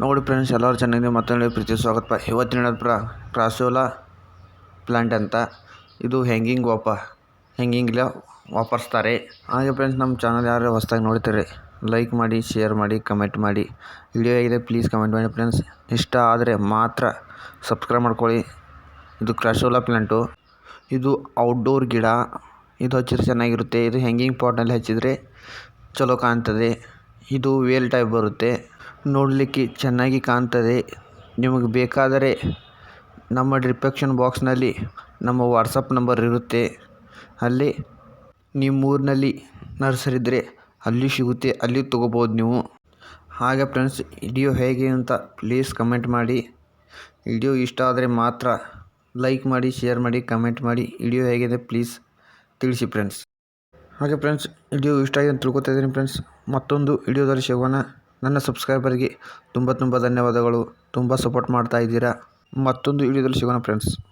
ನೋಡಿ ಫ್ರೆಂಡ್ಸ್ ಎಲ್ಲರೂ ಚೆನ್ನಾಗಿದೆ ಮತ್ತೊಂದು ಪ್ರೀತಿ, ಸ್ವಾಗತ. ಇವತ್ತಿನ ಪ್ರ ಕ್ರಾಸೋಲಾ ಪ್ಲಾಂಟ್ ಅಂತ. ಇದು ಹ್ಯಾಂಗಿಂಗ್ ವಾಪ ಹ್ಯಾಂಗಿಂಗ್ಲ ವಾಪರಿಸ್ತಾರೆ. ಹಾಗೆ ಫ್ರೆಂಡ್ಸ್ ನಮ್ಮ ಚಾನಲ್ ಯಾರು ಹೊಸ್ದಾಗಿ ನೋಡ್ತಾರೆ ಲೈಕ್ ಮಾಡಿ ಶೇರ್ ಮಾಡಿ ಕಮೆಂಟ್ ಮಾಡಿ. ವಿಡಿಯೋ ಆಗಿದೆ ಪ್ಲೀಸ್ ಕಮೆಂಟ್ ಮಾಡಿ ಫ್ರೆಂಡ್ಸ್ ಇಷ್ಟ ಆದರೆ ಮಾತ್ರ ಸಬ್ಸ್ಕ್ರೈಬ್ ಮಾಡ್ಕೊಳ್ಳಿ. ಇದು ಕ್ರಾಸೋಲಾ ಪ್ಲ್ಯಾಂಟು ಇದು ಔಟ್ಡೋರ್ ಗಿಡ. ಇದು ಹಚ್ಚಿದ್ರೆ ಚೆನ್ನಾಗಿರುತ್ತೆ. ಇದು ಹ್ಯಾಂಗಿಂಗ್ ಪಾಟ್ನಲ್ಲಿ ಹಚ್ಚಿದರೆ ಚಲೋ ಕಾಣ್ತದೆ. ಇದು ವೇಲ್ ಟೈಪ್ ಬರುತ್ತೆ. ನೋಡಲಿಕ್ಕೆ ಚೆನ್ನಾಗಿ ಕಾಣ್ತದೆ. ನಿಮಗೆ ಬೇಕಾದರೆ ನಮ್ಮ ಡಿಸ್ಕ್ರಿಪ್ಷನ್ ಬಾಕ್ಸ್ನಲ್ಲಿ ನಮ್ಮ ವಾಟ್ಸಪ್ ನಂಬರ್ ಇರುತ್ತೆ. ಅಲ್ಲಿ ನಿಮ್ಮೂರಿನಲ್ಲಿ ನರ್ಸರಿ ಇದ್ದರೆ ಅಲ್ಲಿ ಸಿಗುತ್ತೆ, ಅಲ್ಲಿ ತೊಗೋಬೋದು ನೀವು. ಹಾಗೆ ಫ್ರೆಂಡ್ಸ್, ವಿಡಿಯೋ ಹೇಗೆ ಅಂತ ಪ್ಲೀಸ್ ಕಮೆಂಟ್ ಮಾಡಿ. ವಿಡಿಯೋ ಇಷ್ಟ ಆದರೆ ಮಾತ್ರ ಲೈಕ್ ಮಾಡಿ ಶೇರ್ ಮಾಡಿ ಕಮೆಂಟ್ ಮಾಡಿ. ವಿಡಿಯೋ ಹೇಗಿದೆ ಪ್ಲೀಸ್ ತಿಳಿಸಿ ಫ್ರೆಂಡ್ಸ್ ಹಾಗೆ ಫ್ರೆಂಡ್ಸ್ ವಿಡಿಯೋ ಇಷ್ಟ ಆಗಿದೆ ಅಂತ ತಿಳ್ಕೊತಾ ಇದ್ದೀನಿ ಫ್ರೆಂಡ್ಸ್ ಮತ್ತೊಂದು ವಿಡಿಯೋದಲ್ಲಿ ಸಿಗೋಣ. ನನ್ನ ಸಬ್ಸ್ಕ್ರೈಬರ್ಗೆ ತುಂಬ ತುಂಬ ಧನ್ಯವಾದಗಳು. ತುಂಬ ಸಪೋರ್ಟ್ ಮಾಡ್ತಾ ಇದ್ದೀರಾ. ಮತ್ತೊಂದು ವಿಡಿಯೋದಲ್ಲಿ ಸಿಗೋಣ ಫ್ರೆಂಡ್ಸ್